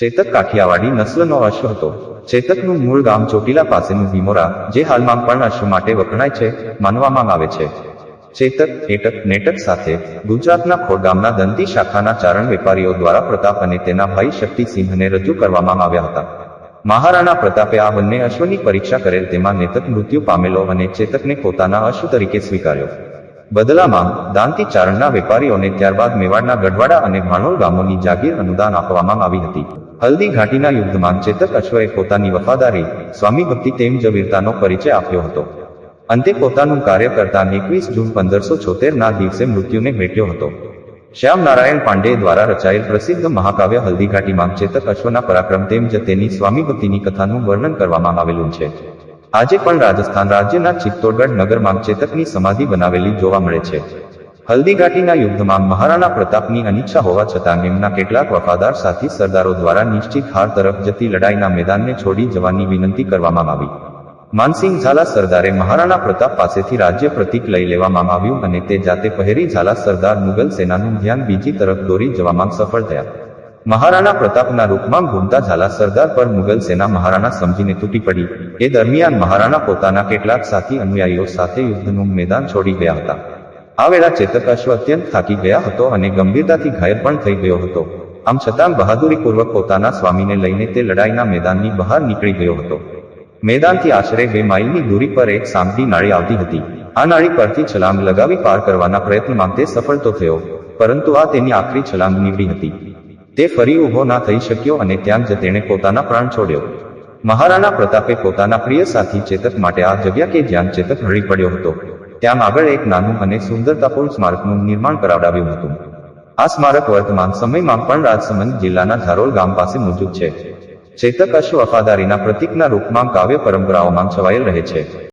ચેતક કાઠિયાવાડી નસ્લનો અશ્વ હતો. ચેતકનું મૂળ ગામ ચોટીલા પાસેનું ભીમોરા, જે હાલમાં પણ અશ્વ માટે વખણાય છે, માનવામાં આવે છે. ચેતક એટક નેટક સાથે ગુજરાતના ખોડગામના દંતી શાખાના ચારણ વેપારીઓ દ્વારા પ્રતાપ અને તેના ભાઈ શક્તિસિંહને રજૂ કરવામાં આવ્યા હતા. મહારાણા પ્રતાપે આ બંને અશ્વની પરીક્ષા કરેલ તેમાં નેતક મૃત્યુ પામેલો અને ચેતકને પોતાના અશ્વ તરીકે સ્વીકાર્યો. બદલામાં, દાંતી ચારણના વેપારીઓને ત્યારબાદ મેવાડના ગઢવાડા અને ભાણોલ ગામોની જાગીર અનુદાન આપવામાં આવી હતી. હલ્દી ઘાટીના યુદ્ધમાં ચેતક અશ્વએ પોતાની વફાદારી, સ્વામી ભક્તિ તેમ જ વીરતાનો પરિચય આપ્યો હતો. અંતે પોતાનું કાર્ય કરતા એકવીસ જૂન પંદરસો છોતેરના દિવસે મૃત્યુને ભેટ્યો હતો. શ્યામ નારાયણ પાંડે દ્વારા રચાયેલ પ્રસિદ્ધ મહાકાવ્ય હલ્દીઘાટીમાં ચેતક અશ્વના પરાક્રમ તેમ જ તેની સ્વામી ભક્તિની કથાનું વર્ણન કરવામાં આવેલું છે. આજે પણ રાજસ્થાન રાજ્યના ચિત્તોડગઢ નગરમાં ચેતકની સમાધિ બનાવેલી જોવા મળે છે. હલ્દીઘાટીના યુદ્ધમાં મહારાણા પ્રતાપની અનિચ્છા હોવા છતાં એમના કેટલાક વફાદાર સાથી સરદારો દ્વારા નિશ્ચિત હાર તરફ જતી લડાઈના મેદાનને છોડી જવાની વિનંતી કરવામાં આવી. માનસિંહ ઝાલા સરદારે મહારાણા પ્રતાપ પાસેથી રાજ્ય પ્રતિક લઈ લેવામાં આવ્યું અને તે જાતે પહેરી ઝાલા સરદાર મુગલ સેનાનું ધ્યાન બીજી તરફ દોરી જવામાં સફળ થયા. મહારાણા પ્રતાપના રૂપમાં ઘૂમતા ઝાલા સરદાર પર મુગલ સેના મહારાણા સમજીને તૂટી પડી. એ દરમિયાન મહારાણા પોતાના કેટલાક સાથી અનુયાયીઓ સાથે યુદ્ધનું મેદાન છોડી ગયા હતા. આ વેળા ચેતક અશ્વ અત્યંત થાકી ગયા હતો અને ગંભીરતાથી ઘાયલ પણ થઈ ગયો હતો. આમ છતાં બહાદુરીપૂર્વક પોતાના સ્વામીને લઈને તે લડાઈના મેદાનની બહાર નીકળી ગયો હતો. મેદાનથી આશરે બે માઇલની દૂરી પર એક સાંભળી નાળી આવતી હતી. આ નાળી પરથી છલાંગ લગાવી પાર કરવાના પ્રયત્નમાં તે સફળ તો થયો, પરંતુ આ તેની આખરી છલાંગ નીકળી હતી. તે ફરી ઊભો ના થઈ શક્યો અને ત્યાં જ તેણે પોતાના પ્રાણ છોડ્યો. મહારાણા પ્રતાપે પોતાના પ્રિય સાથી ચેતક માટે આ જગ્યા કે જ્યાં ચેતક રડી પડ્યો હતો. ત્યાં આગળ એક નાનું અને સુંદરતાપૂર્ણ સ્મારકનું નિર્માણ કરાવડાવ્યું હતું. આ સ્મારક વર્તમાન સમયમાં પણ રાજસમંદ જિલ્લાના ધારોલ ગામ પાસે મોજૂદ છે. ચેતક અશ્વ વફાદારીના પ્રતીકના રૂપમાં કાવ્ય પરંપરાઓમાં છવાયેલ રહે છે.